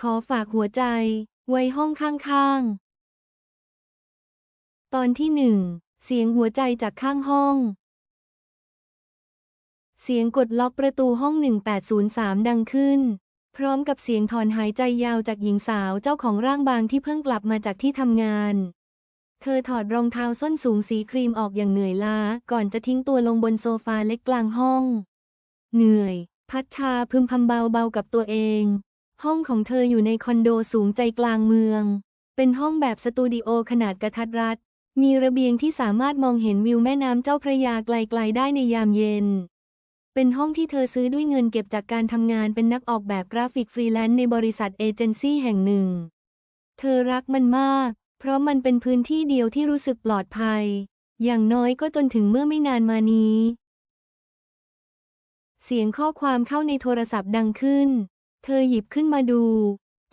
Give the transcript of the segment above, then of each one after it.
ขอฝากหัวใจ ไว้ห้องข้างๆ ตอนที่หนึ่ง เสียงหัวใจจากข้างห้อง เสียงกดล็อกประตูห้อง 1803 ดังขึ้น พร้อมกับเสียงถอนหายใจยาวจากหญิงสาวเจ้าของร่างบางที่เพิ่งกลับมาจากที่ทำงาน เธอถอดรองเท้าส้นสูงสีครีมออกอย่างเหนื่อยล้า ก่อนจะทิ้งตัวลงบนโซฟาเล็กกลางห้อง เหนื่อย พัชชาพึมพำเบาๆกับตัวเอง ห้องของเธออยู่ในคอนโดสูงใจกลางเมือง เป็นห้องแบบสตูดิโอขนาดกระทัดรัด มีระเบียงที่สามารถมองเห็นวิวแม่น้ำเจ้าพระยาไกลๆได้ในยามเย็น เป็นห้องที่เธอซื้อด้วยเงินเก็บจากการทำงานเป็นนักออกแบบกราฟิกฟรีแลนซ์ในบริษัทเอเจนซี่แห่งหนึ่ง เธอรักมันมาก เพราะมันเป็นพื้นที่เดียวที่รู้สึกปลอดภัย อย่างน้อยก็จนถึงเมื่อไม่นานมานี้ เสียงข้อความเข้าในโทรศัพท์ดังขึ้น เธอหยิบขึ้นมาดู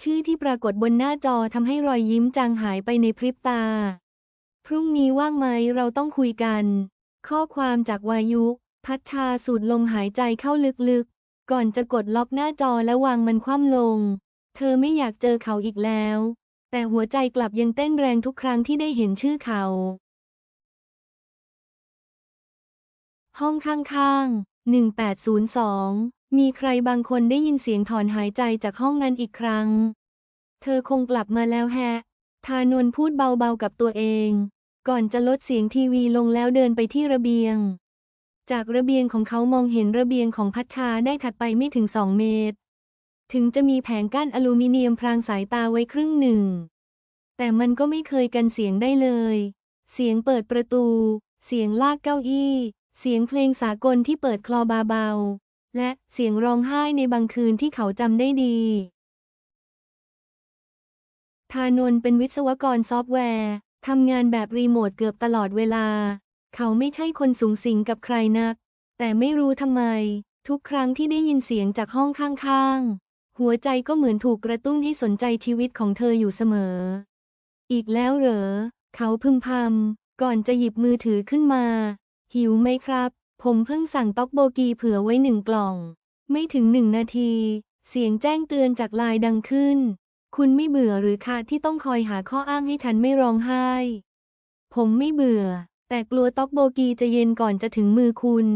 ชื่อที่ปรากฏบนหน้าจอทำให้รอยยิ้มจางหายไปในพริบตา พรุ่งนี้ว่างไหมเราต้องคุยกัน ข้อความจากวายุ พัชชาสูดลมหายใจเข้าลึกๆ ก่อนจะกดล็อกหน้าจอและวางมันคว่ำลง เธอไม่อยากเจอเขาอีกแล้ว แต่หัวใจกลับยังเต้นแรงทุกครั้งที่ได้เห็นชื่อเขา ห้องข้างๆ1802 มีใครบางคนได้ยินเสียงถอนหายใจจากห้องนั้นอีกครั้ง เธอคงกลับมาแล้วแฮะ ทานนพูดเบาๆกับตัวเอง ก่อนจะลดเสียงทีวีลงแล้วเดินไปที่ระเบียง จากระเบียงของเขามองเห็นระเบียงของพัชชาได้ถัดไปไม่ถึงสองเมตร ถึงจะมีแผงกั้นอลูมิเนียมพรางสายตาไว้ครึ่งหนึ่ง แต่มันก็ไม่เคยกันเสียงได้เลย เสียงเปิดประตู เสียงลากเก้าอี้ เสียงเพลงสากลที่เปิดคลอบาเบา และเสียงร้องไห้ในบางคืนที่เขาจำได้ดีทานนเป็นวิศวกรซอฟต์แวร์ทำงานแบบรีโมทเกือบตลอดเวลา เขาไม่ใช่คนสูงสิงกับใครนัก แต่ไม่รู้ทำไม ทุกครั้งที่ได้ยินเสียงจากห้องข้างๆ หัวใจก็เหมือนถูกกระตุ้นให้สนใจชีวิตของเธออยู่เสมอ อีกแล้วเหรอ เขาพึมพำก่อนจะหยิบมือถือขึ้นมา หิวไหมครับ ผมเพิ่งสั่งต๊อกโบกีเผื่อไว้หนึ่งกล่อง ไม่ถึงหนึ่งนาที เสียงแจ้งเตือนจากไลน์ดังขึ้น คุณไม่เบื่อหรือคะที่ต้องคอยหาข้ออ้างให้ฉันไม่ร้องไห้ ผมไม่เบื่อ แต่กลัวต๊อกโบกีจะเย็นก่อนจะถึงมือคุณ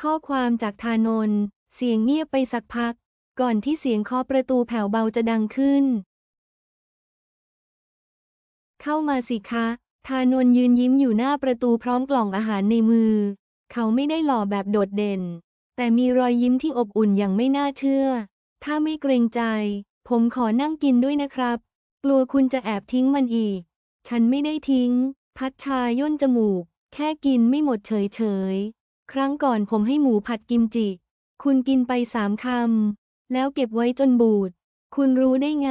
ข้อความจากทานนท์เสียงเงียบไปสักพัก ก่อนที่เสียงเคาะประตูแผ่วเบาจะดังขึ้น เข้ามาสิคะ ทานนท์ยืนยิ้มอยู่หน้าประตูพร้อมกล่องอาหารในมือ เขาไม่ได้หล่อแบบโดดเด่น แต่มีรอยยิ้มที่อบอุ่นอย่างไม่น่าเชื่อ ถ้าไม่เกรงใจ ผมขอนั่งกินด้วยนะครับ กลัวคุณจะแอบทิ้งมันอีก ฉันไม่ได้ทิ้ง พัชชาย่นจมูก แค่กินไม่หมดเฉยๆครั้งก่อนผมให้หมูผัดกิมจิ คุณกินไปสามคำ แล้วเก็บไว้จนบูด คุณรู้ได้ไง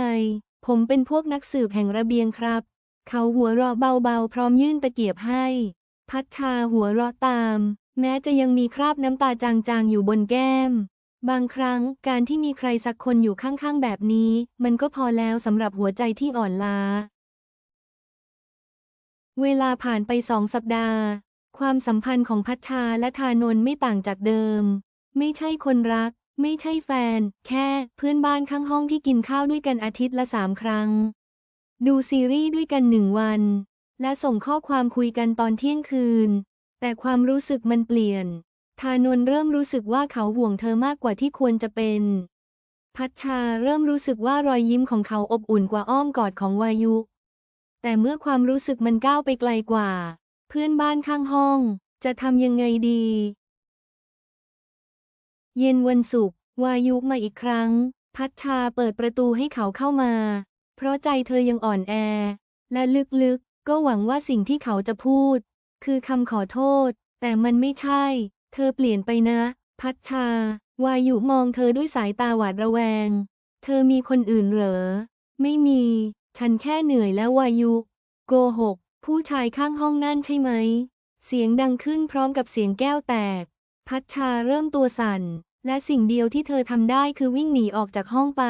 ผมเป็นพวกนักสืบแห่งระเบียงครับ เขาหัวเราะเบาๆ พร้อมยื่นตะเกียบให้ พัชชาหัวเราะตาม แม้จะยังมีคราบน้ำตาจางๆ อยู่บนแก้ม บางครั้งการที่มีใครสักคนอยู่ข้างๆ แบบนี้ มันก็พอแล้วสำหรับหัวใจที่อ่อนล้า เวลาผ่านไปสองสัปดาห์ ความสัมพันธ์ของพัชชาและทานนท์ไม่ต่างจากเดิม ไม่ใช่คนรัก ไม่ใช่แฟน แค่เพื่อนบ้านข้างห้องที่กินข้าวด้วยกันอาทิตย์ละสามครั้ง ดูซีรีส์ด้วยกันหนึ่งวัน และส่งข้อความคุยกันตอนเที่ยงคืน แต่ความรู้สึกมันเปลี่ยน ทานนเริ่มรู้สึกว่าเขาห่วงเธอมากกว่าที่ควรจะเป็น พัชชาเริ่มรู้สึกว่ารอยยิ้มของเขาอบอุ่นกว่าอ้อมกอดของวายุ แต่เมื่อความรู้สึกมันก้าวไปไกลกว่า เพื่อนบ้านข้างห้อง จะทำยังไงดี เย็นวันศุกร์วายุมาอีกครั้ง พัชชาเปิดประตูให้เขาเข้ามา เพราะใจเธอยังอ่อนแอ และลึกๆก็หวังว่าสิ่งที่เขาจะพูด คือคำขอโทษ แต่มันไม่ใช่ เธอเปลี่ยนไปนะ พัชชา วายุมองเธอด้วยสายตาหวาดระแวง เธอมีคนอื่นเหรอ ไม่มี ฉันแค่เหนื่อยแล้ววายุ โกหก ผู้ชายข้างห้องนั่นใช่ไหม เสียงดังขึ้นพร้อมกับเสียงแก้วแตก พัชชาเริ่มตัวสั่น และสิ่งเดียวที่เธอทำได้คือวิ่งหนีออกจากห้องไป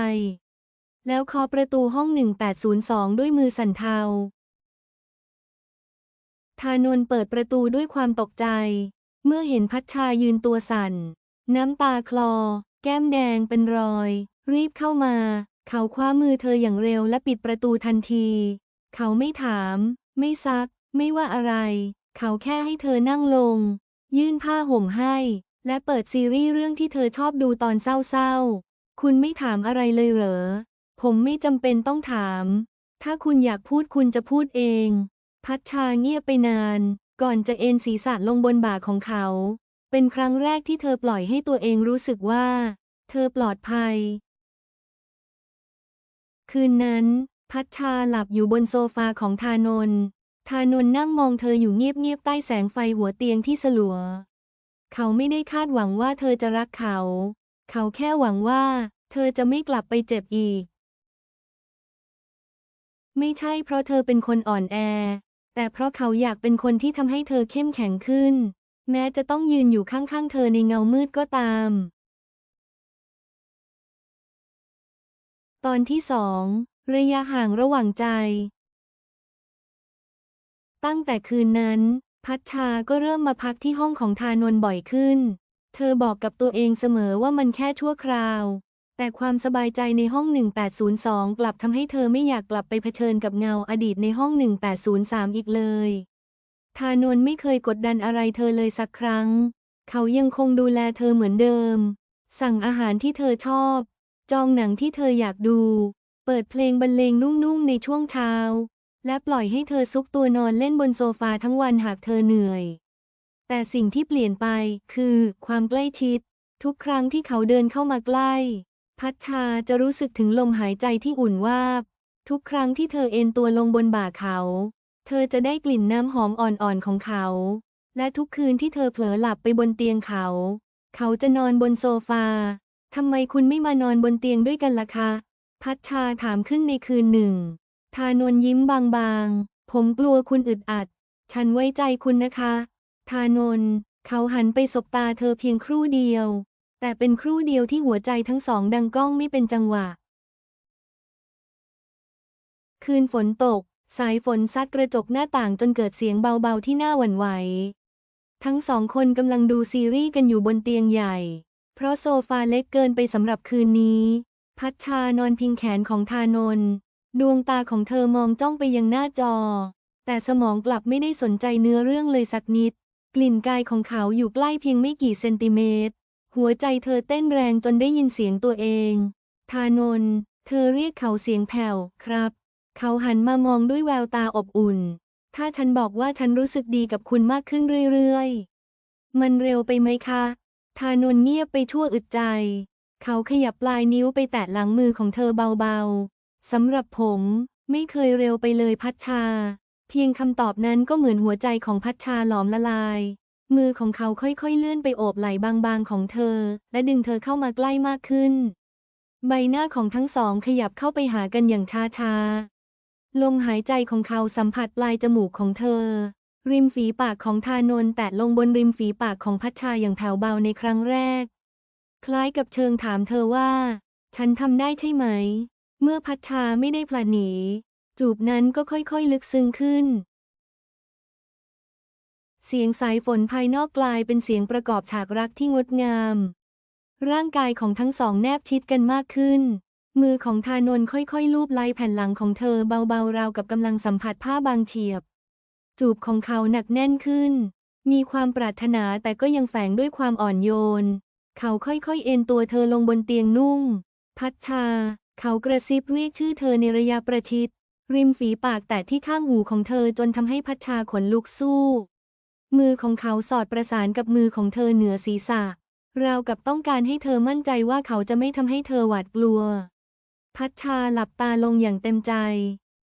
แล้วเคาะประตูห้อง 1802 ด้วยมือสั่นเทา ทานนเปิดประตูด้วยความตกใจ เมื่อเห็นพัชชายืนตัวสั่น น้ำตาคลอ แก้มแดงเป็นรอย รีบเข้ามา เขาคว้ามือเธออย่างเร็วและปิดประตูทันที เขาไม่ถาม ไม่ซัก ไม่ว่าอะไร เขาแค่ให้เธอนั่งลง ยื่นผ้าห่มให้ และเปิดซีรีส์เรื่องที่เธอชอบดูตอนเศร้าๆ คุณไม่ถามอะไรเลยเหรอ ผมไม่จำเป็นต้องถาม ถ้าคุณอยากพูดคุณจะพูดเอง พัชชาเงียบไปนาน ก่อนจะเอนศีรษะลงบนบ่าของเขา เป็นครั้งแรกที่เธอปล่อยให้ตัวเองรู้สึกว่า เธอปลอดภัย คืนนั้นพัชชาหลับอยู่บนโซฟาของทานนทานนนั่งมองเธออยู่เงียบๆใต้แสงไฟหัวเตียงที่สลัว เขาไม่ได้คาดหวังว่าเธอจะรักเขา เขาแค่หวังว่า เธอจะไม่กลับไปเจ็บอีก ไม่ใช่เพราะเธอเป็นคนอ่อนแอ แต่เพราะเขาอยากเป็นคนที่ทำให้เธอเข้มแข็งขึ้น แม้จะต้องยืนอยู่ข้างๆเธอในเงามืดก็ตาม ตอนที่สองระยะห่างระหว่างใจ ตั้งแต่คืนนั้น พัชชาก็เริ่มมาพักที่ห้องของทานนบ่อยขึ้น เธอบอกกับตัวเองเสมอว่ามันแค่ชั่วคราว แต่ความสบายใจในห้อง 1802 กลับทำให้เธอไม่อยากกลับไปเผชิญกับเงาอดีตในห้อง 1803 อีกเลย ทานนไม่เคยกดดันอะไรเธอเลยสักครั้ง เขายังคงดูแลเธอเหมือนเดิม สั่งอาหารที่เธอชอบ จองหนังที่เธออยากดู เปิดเพลงบรรเลงนุ่มๆในช่วงเช้า และปล่อยให้เธอซุกตัวนอนเล่นบนโซฟาทั้งวันหากเธอเหนื่อย แต่สิ่งที่เปลี่ยนไปคือความใกล้ชิด ทุกครั้งที่เขาเดินเข้ามาใกล้ พัชชาจะรู้สึกถึงลมหายใจที่อุ่นวาบ ทุกครั้งที่เธอเอนตัวลงบนบ่าเขา เธอจะได้กลิ่นน้ำหอมอ่อนๆของเขา และทุกคืนที่เธอเผลอหลับไปบนเตียงเขา เขาจะนอนบนโซฟาทำไมคุณไม่มานอนบนเตียงด้วยกันล่ะคะ พัชชาถามขึ้นในคืนหนึ่ง ทานนยิ้มบางๆ ผมกลัวคุณอึดอัด ฉันไว้ใจคุณนะคะ ทานนเขาหันไปสบตาเธอเพียงครู่เดียว แต่เป็นครู่เดียวที่หัวใจทั้งสองดังก้องไม่เป็นจังหวะ คืนฝนตก สายฝนซัดกระจกหน้าต่างจนเกิดเสียงเบาๆที่น่าหวั่นไหว ทั้งสองคนกำลังดูซีรีส์กันอยู่บนเตียงใหญ่ เพราะโซฟาเล็กเกินไปสำหรับคืนนี้ พัชชานอนพิงแขนของทานนดวงตาของเธอมองจ้องไปยังหน้าจอ แต่สมองกลับไม่ได้สนใจเนื้อเรื่องเลยสักนิด กลิ่นกายของเขาอยู่ใกล้เพียงไม่กี่เซนติเมตร หัวใจเธอเต้นแรงจนได้ยินเสียงตัวเอง ทานนเธอเรียกเขาเสียงแผ่วครับ เขาหันมามองด้วยแววตาอบอุ่น ถ้าฉันบอกว่าฉันรู้สึกดีกับคุณมากขึ้นเรื่อยๆ มันเร็วไปไหมคะ ทานนเงียบไปชั่วอึดใจ เขาขยับปลายนิ้วไปแตะหลังมือของเธอเบาๆ สำหรับผมไม่เคยเร็วไปเลยพัชชา เพียงคำตอบนั้นก็เหมือนหัวใจของพัชชาหลอมละลาย มือของเขาค่อยๆเลื่อนไปโอบไหล่บางๆของเธอ และดึงเธอเข้ามาใกล้มากขึ้น ใบหน้าของทั้งสองขยับเข้าไปหากันอย่างช้าๆ ลมหายใจของเขาสัมผัสปลายจมูกของเธอ ริมฝีปากของทานนแตะลงบนริมฝีปากของพัชชาอย่างแผ่วเบาในครั้งแรก คล้ายกับเชิงถามเธอว่า ฉันทำได้ใช่ไหม เมื่อพัชชาไม่ได้พลัดหนี จูบนั้นก็ค่อยๆลึกซึ้งขึ้น เสียงสายฝนภายนอกกลายเป็นเสียงประกอบฉากรักที่งดงาม ร่างกายของทั้งสองแนบชิดกันมากขึ้น มือของทานนค่อยๆ ลูบไล้แผ่นหลังของเธอเบาๆ ราวกับกำลังสัมผัสผ้าบางเฉียบ จูบของเขาหนักแน่นขึ้น มีความปรารถนาแต่ก็ยังแฝงด้วยความอ่อนโยน เขาค่อยๆ เอนตัวเธอลงบนเตียงนุ่มพัชชา เขากระซิบเรียกชื่อเธอในระยะประชิด ริมฝีปากแตะที่ข้างหูของเธอจนทำให้พัชชาขนลุกสู้ มือของเขาสอดประสานกับมือของเธอเหนือศีรษะ ราวกับต้องการให้เธอมั่นใจว่าเขาจะไม่ทำให้เธอหวาดกลัว พัชชาหลับตาลงอย่างเต็มใจ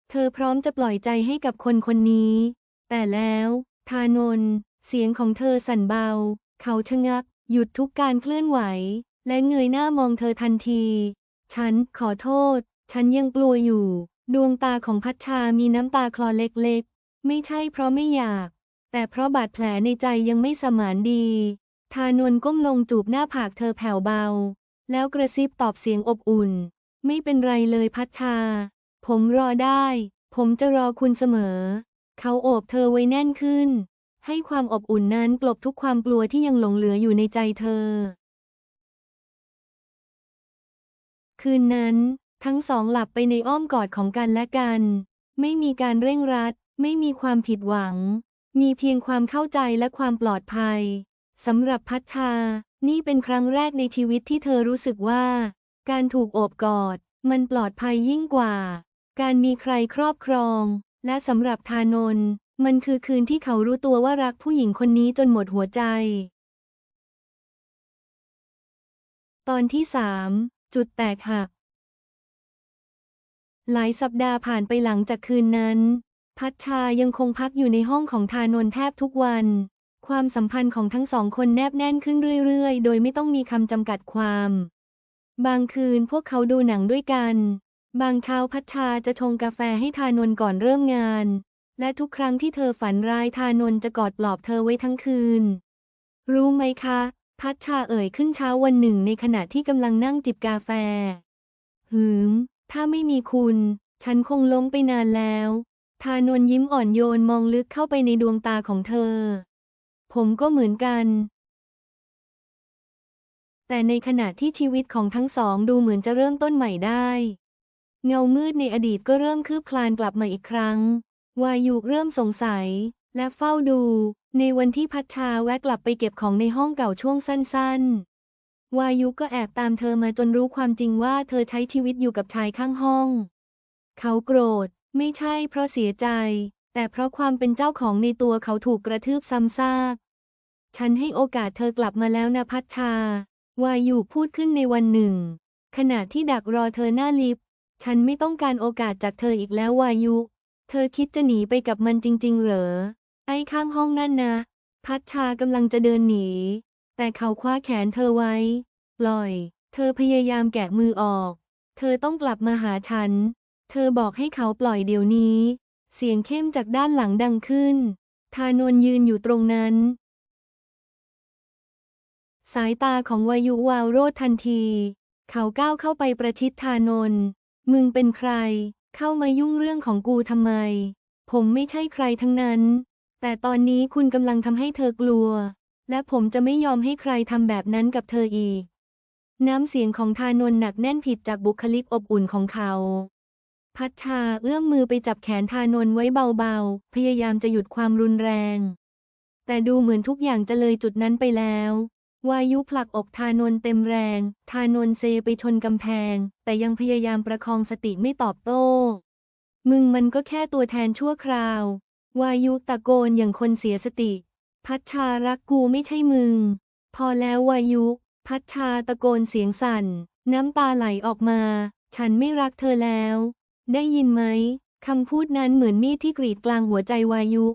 เธอพร้อมจะปล่อยใจให้กับคนคนนี้ แต่แล้ว ทานนเสียงของเธอสั่นเบา เขาชะงัก หยุดทุกการเคลื่อนไหว และเงยหน้ามองเธอทันที ฉันขอโทษ ฉันยังกลัวอยู่ ดวงตาของพัชชามีน้ำตาคลอเล็กๆ ไม่ใช่เพราะไม่อยาก แต่เพราะบาดแผลในใจยังไม่สมานดี ทานนก้มลงจูบหน้าผากเธอแผ่วเบา แล้วกระซิบตอบเสียงอบอุ่น ไม่เป็นไรเลยพัชชา ผมรอได้ ผมจะรอคุณเสมอ เขาโอบเธอไว้แน่นขึ้น ให้ความอบอุ่นนั้นกลบทุกความกลัวที่ยังหลงเหลืออยู่ในใจเธอ คืนนั้น ทั้งสองหลับไปในอ้อมกอดของกันและกัน ไม่มีการเร่งรัด ไม่มีความผิดหวัง มีเพียงความเข้าใจและความปลอดภัยสำหรับพัชชา นี่เป็นครั้งแรกในชีวิตที่เธอรู้สึกว่า การถูกโอบกอด มันปลอดภัยยิ่งกว่า การมีใครครอบครอง และสำหรับทานนท์มันคือคืนที่เขารู้ตัวว่ารักผู้หญิงคนนี้จนหมดหัวใจ ตอนที่สามจุดแตกหัก หลายสัปดาห์ผ่านไปหลังจากคืนนั้น พัชชายังคงพักอยู่ในห้องของทานนท์แทบทุกวัน ความสัมพันธ์ของทั้งสองคนแนบแน่นขึ้นเรื่อยๆ โดยไม่ต้องมีคำจำกัดความ บางคืนพวกเขาดูหนังด้วยกัน บางเช้าพัชชาจะชงกาแฟให้ทานนท์ก่อนเริ่มงาน และทุกครั้งที่เธอฝันร้ายทานนท์จะกอดปลอบเธอไว้ทั้งคืน รู้ไหมคะ พัชชาเอ่ยขึ้นเช้าวันหนึ่งในขณะที่กำลังนั่งจิบกาแฟ หืม ถ้าไม่มีคุณ ฉันคงล้มไปนานแล้ว ทานนยิ้มอ่อนโยนมองลึกเข้าไปในดวงตาของเธอ ผมก็เหมือนกัน แต่ในขณะที่ชีวิตของทั้งสองดูเหมือนจะเริ่มต้นใหม่ได้ เงามืดในอดีตก็เริ่มคืบคลานกลับมาอีกครั้ง วายุเริ่มสงสัย และเฝ้าดู ในวันที่พัชชาแวะกลับไปเก็บของในห้องเก่าช่วงสั้น ๆ วายุก็แอบตามเธอมาจนรู้ความจริงว่าเธอใช้ชีวิตอยู่กับชายข้างห้อง เขาโกรธ ไม่ใช่เพราะเสียใจ แต่เพราะความเป็นเจ้าของในตัวเขาถูกกระทืบซ้ำซาก ฉันให้โอกาสเธอกลับมาแล้วนะพัชชาวายุพูดขึ้นในวันหนึ่ง ขณะที่ดักรอเธอหน้าลิฟต์ฉันไม่ต้องการโอกาสจากเธออีกแล้ววายุ เธอคิดจะหนีไปกับมันจริง ๆ เหรอ ไอ้ข้างห้องนั่นนะ พัชชากำลังจะเดินหนี แต่เขาคว้าแขนเธอไว้ ปล่อย เธอพยายามแกะมือออก เธอต้องกลับมาหาฉัน เธอบอกให้เขาปล่อยเดี๋ยวนี้ เสียงเข้มจากด้านหลังดังขึ้น ทานนยืนอยู่ตรงนั้น สายตาของวายุวาวโรดทันที เขาก้าวเข้าไปประชิดทานนมึงเป็นใคร เข้ามายุ่งเรื่องของกูทำไม ผมไม่ใช่ใครทั้งนั้น แต่ตอนนี้คุณกำลังทำให้เธอกลัว และผมจะไม่ยอมให้ใครทำแบบนั้นกับเธออีก น้ำเสียงของทานนหนักแน่นผิดจากบุคลิกอบอุ่นของเขา พัชชาเอื้อมมือไปจับแขนทานนท์ไว้เบาๆ พยายามจะหยุดความรุนแรง แต่ดูเหมือนทุกอย่างจะเลยจุดนั้นไปแล้ว วายุผลักอกทานนท์เต็มแรงทานนท์เซไปชนกำแพง แต่ยังพยายามประคองสติไม่ตอบโต้ มึงมันก็แค่ตัวแทนชั่วคราว วายุตะโกนอย่างคนเสียสติ พัชชารักกูไม่ใช่มึง พอแล้ววายุ พัชชาตะโกนเสียงสั่น น้ำตาไหลออกมา ฉันไม่รักเธอแล้ว ได้ยินไหมคำพูดนั้นเหมือนมีดที่กรีดกลางหัวใจวายุ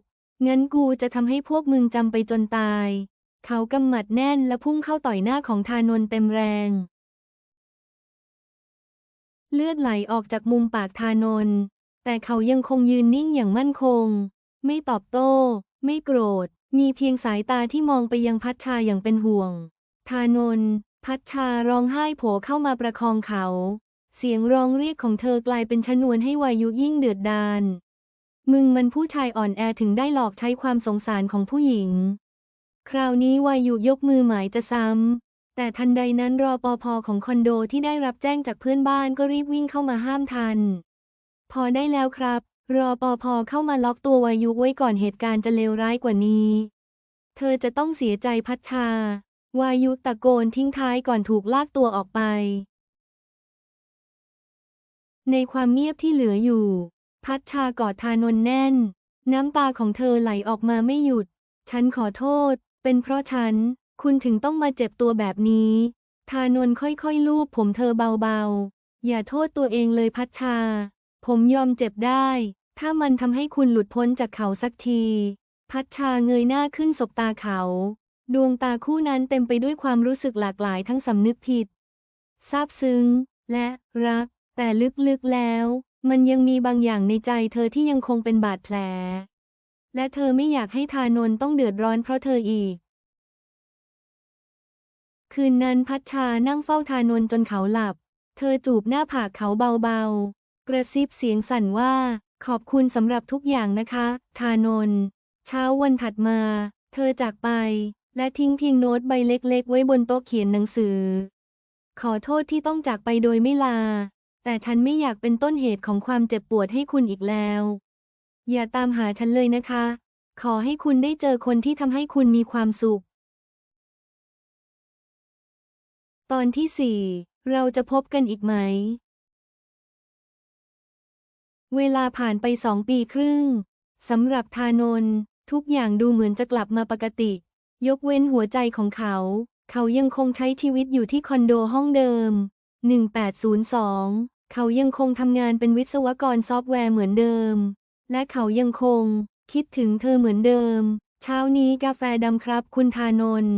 งั้นกูจะทำให้พวกมึงจำไปจนตาย เขากำหมัดแน่นและพุ่งเข้าต่อยหน้าของทานนเต็มแรง เลือดไหลออกจากมุมปากทานน แต่เขายังคงยืนนิ่งอย่างมั่นคง ไม่ตอบโต้ ไม่โกรธ มีเพียงสายตาที่มองไปยังพัชชาอย่างเป็นห่วงทานน พัชชาร้องไห้โผเข้ามาประคองเขา เสียงร้องเรียกของเธอกลายเป็นชนวนให้วายุยิ่งเดือดดาล มึงมันผู้ชายอ่อนแอถึงได้หลอกใช้ความสงสารของผู้หญิง คราวนี้วายุยกมือหมายจะซ้ำ แต่ทันใดนั้นรอปภของคอนโดที่ได้รับแจ้งจากเพื่อนบ้านก็รีบวิ่งเข้ามาห้ามทัน พอได้แล้วครับ รอปภเข้ามาล็อกตัววายุไว้ก่อนเหตุการณ์จะเลวร้ายกว่านี้ เธอจะต้องเสียใจพัชชาวายุตะโกนทิ้งท้ายก่อนถูกลากตัวออกไป ในความเงียบที่เหลืออยู่ พัชชากอดทานนแน่น น้ำตาของเธอไหลออกมาไม่หยุด ฉันขอโทษ เป็นเพราะฉัน คุณถึงต้องมาเจ็บตัวแบบนี้ ทานนค่อยๆลูบผมเธอเบาๆ อย่าโทษตัวเองเลยพัชชา ผมยอมเจ็บได้ ถ้ามันทำให้คุณหลุดพ้นจากเขาสักที พัชชาเงยหน้าขึ้นสบตาเขา ดวงตาคู่นั้นเต็มไปด้วยความรู้สึกหลากหลายทั้งสำนึกผิดซาบซึ้ง และรัก แต่ลึกๆแล้ว มันยังมีบางอย่างในใจเธอที่ยังคงเป็นบาดแผล และเธอไม่อยากให้ทานนต้องเดือดร้อนเพราะเธออีก คืนนั้นพัชชานั่งเฝ้าทานนจนเขาหลับ เธอจูบหน้าผากเขาเบาๆ กระซิบเสียงสั่นว่า ขอบคุณสำหรับทุกอย่างนะคะ ทานนเช้าวันถัดมา เธอจากไป และทิ้งเพียงโน้ตใบเล็กๆ ไว้บนโต๊ะเขียนหนังสือ ขอโทษที่ต้องจากไปโดยไม่ลา แต่ฉันไม่อยากเป็นต้นเหตุของความเจ็บปวดให้คุณอีกแล้ว อย่าตามหาฉันเลยนะคะ ขอให้คุณได้เจอคนที่ทำให้คุณมีความสุข ตอนที่สี่เราจะพบกันอีกไหม เวลาผ่านไปสองปีครึ่งสำหรับทานนท์ทุกอย่างดูเหมือนจะกลับมาปกติ ยกเว้นหัวใจของเขา เขายังคงใช้ชีวิตอยู่ที่คอนโดห้องเดิม 1802 เขายังคงทำงานเป็นวิศวกรซอฟต์แวร์เหมือนเดิม และเขายังคง คิดถึงเธอเหมือนเดิม เช้านี้กาแฟดำครับคุณทานนท์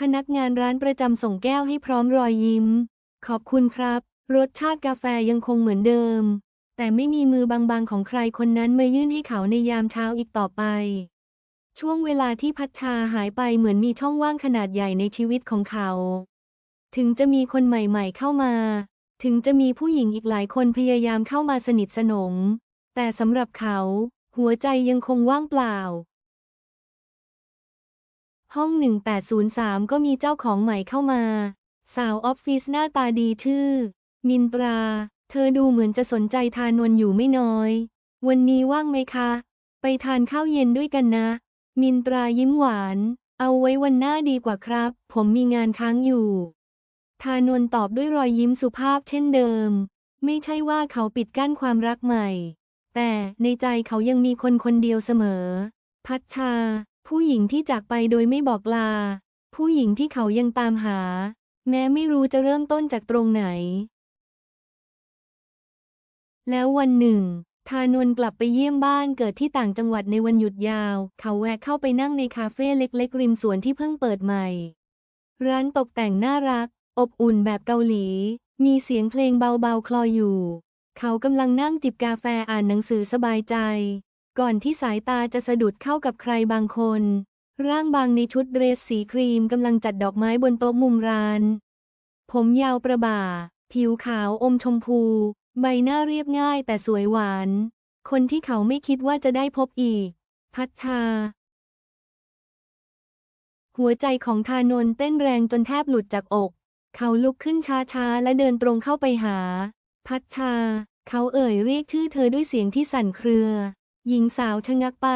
พนักงานร้านประจำส่งแก้วให้พร้อมรอยยิ้ม ขอบคุณครับ รสชาติกาแฟยังคงเหมือนเดิม แต่ไม่มีมือบางๆของใครคนนั้นมายื่นให้เขาในยามเช้าอีกต่อไป ช่วงเวลาที่พัชชาหายไปเหมือนมีช่องว่างขนาดใหญ่ในชีวิตของเขา ถึงจะมีคนใหม่ๆเข้ามา ถึงจะมีผู้หญิงอีกหลายคนพยายามเข้ามาสนิทสนม แต่สำหรับเขา หัวใจยังคงว่างเปล่า ห้อง 1803 ก็มีเจ้าของใหม่เข้ามา สาวออฟฟิศหน้าตาดีชื่อ มินตรา เธอดูเหมือนจะสนใจทานนอยู่ไม่น้อย วันนี้ว่างไหมคะ ไปทานข้าวเย็นด้วยกันนะ มินตรายิ้มหวานเอาไว้วันหน้าดีกว่าครับ ผมมีงานค้างอยู่ ทานนตอบด้วยรอยยิ้มสุภาพเช่นเดิม ไม่ใช่ว่าเขาปิดกั้นความรักใหม่ แต่ในใจเขายังมีคนคนเดียวเสมอ พัชชา ผู้หญิงที่จากไปโดยไม่บอกลา ผู้หญิงที่เขายังตามหา แม้ไม่รู้จะเริ่มต้นจากตรงไหน แล้ววันหนึ่งทานนกลับไปเยี่ยมบ้านเกิดที่ต่างจังหวัดในวันหยุดยาว เขาแวะเข้าไปนั่งในคาเฟ่เล็ก ๆ ริมสวนที่เพิ่งเปิดใหม่ ร้านตกแต่งน่ารัก อบอุ่นแบบเกาหลี มีเสียงเพลงเบาๆ คลออยู่ เขากำลังนั่งจิบกาแฟอ่านหนังสือสบายใจ ก่อนที่สายตาจะสะดุดเข้ากับใครบางคน ร่างบางในชุดเดรสสีครีมกำลังจัดดอกไม้บนโต๊ะมุมร้าน ผมยาวประบ่า ผิวขาวอมชมพู ใบหน้าเรียบง่ายแต่สวยหวาน คนที่เขาไม่คิดว่าจะได้พบอีก พัชชาหัวใจของทานนท์เต้นแรงจนแทบหลุดจากอก เขาลุกขึ้นช้าๆ และเดินตรงเข้าไปหา พัชชา เขาเอ่ยเรียกชื่อเธอด้วยเสียงที่สั่นเครือ หญิงสาวชะงักไป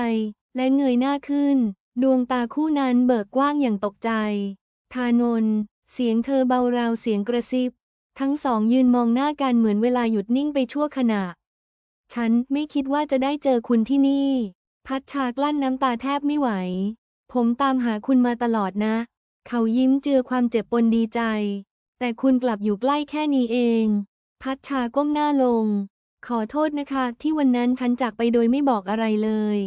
และเงยหน้าขึ้น ดวงตาคู่นั้นเบิกกว้างอย่างตกใจ ทานนท์เสียงเธอเบาราวเสียงกระซิบ ทั้งสองยืนมองหน้ากันเหมือนเวลาหยุดนิ่งไปชั่วขณะ ฉันไม่คิดว่าจะได้เจอคุณที่นี่ พัชชากลั้นน้ำตาแทบไม่ไหว ผมตามหาคุณมาตลอดนะ เขายิ้มเจือความเจ็บปนดีใจ แต่คุณกลับอยู่ใกล้แค่นี้เอง พัชชาก้มหน้าลง ขอโทษนะคะ ที่วันนั้นฉันจากไปโดยไม่บอกอะไรเลย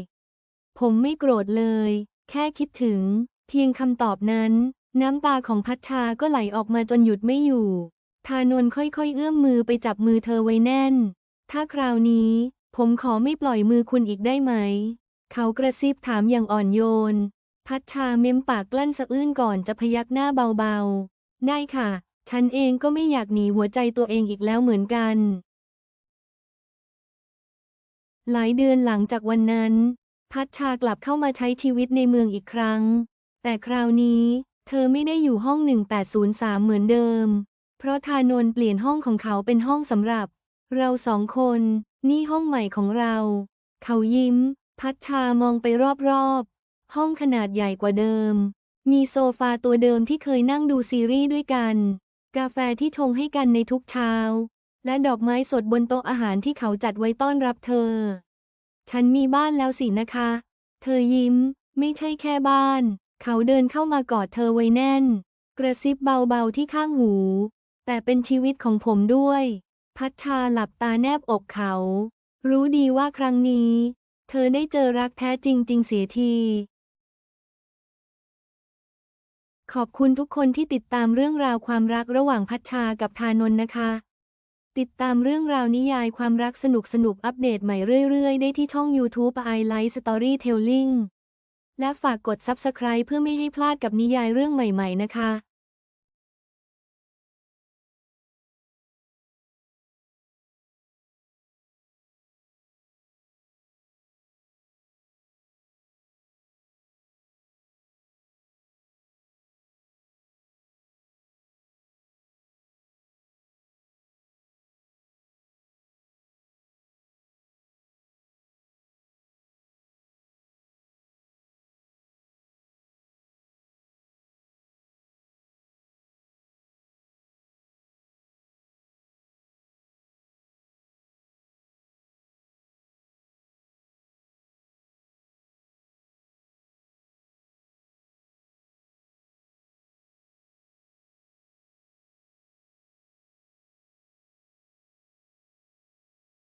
ผมไม่โกรธเลย แค่คิดถึง เพียงคำตอบนั้น น้ำตาของพัชชาก็ไหลออกมาจนหยุดไม่อยู่ ทานนค่อยๆ เอื้อมมือไปจับมือเธอไว้แน่น ถ้าคราวนี้ ผมขอไม่ปล่อยมือคุณอีกได้ไหม เขากระซิบถามอย่างอ่อนโยน พัชชาเม้มปากกลั้นสะอื้นก่อนจะพยักหน้าเบาๆ ได้ค่ะ ฉันเองก็ไม่อยากหนีหัวใจตัวเองอีกแล้วเหมือนกัน หลายเดือนหลังจากวันนั้น พัชชากลับเข้ามาใช้ชีวิตในเมืองอีกครั้ง แต่คราวนี้ เธอไม่ได้อยู่ห้อง 1803 เหมือนเดิม เพราะทานนท์เปลี่ยนห้องของเขาเป็นห้องสำหรับ เราสองคน นี่ห้องใหม่ของเรา เขายิ้ม พัชชามองไปรอบๆ ห้องขนาดใหญ่กว่าเดิมมีโซฟาตัวเดิมที่เคยนั่งดูซีรีส์ด้วยกัน กาแฟที่ชงให้กันในทุกเช้า และดอกไม้สดบนโต๊ะอาหารที่เขาจัดไว้ต้อนรับเธอ ฉันมีบ้านแล้วสินะคะ เธอยิ้ม ไม่ใช่แค่บ้าน เขาเดินเข้ามากอดเธอไว้แน่น กระซิบเบาๆที่ข้างหู แต่เป็นชีวิตของผมด้วย พัชชาหลับตาแนบอกเขา รู้ดีว่าครั้งนี้ เธอได้เจอรักแท้จริงจริงเสียที ขอบคุณทุกคนที่ติดตามเรื่องราวความรักระหว่างพัชชากับทานนท์นะคะ ติดตามเรื่องราวนิยายความรักสนุกสนุกอัปเดตใหม่เรื่อย ๆ ได้ที่ช่อง YouTube I Like Storytelling และฝากกด Subscribe เพื่อไม่ให้พลาดกับนิยายเรื่องใหม่ ๆ นะคะ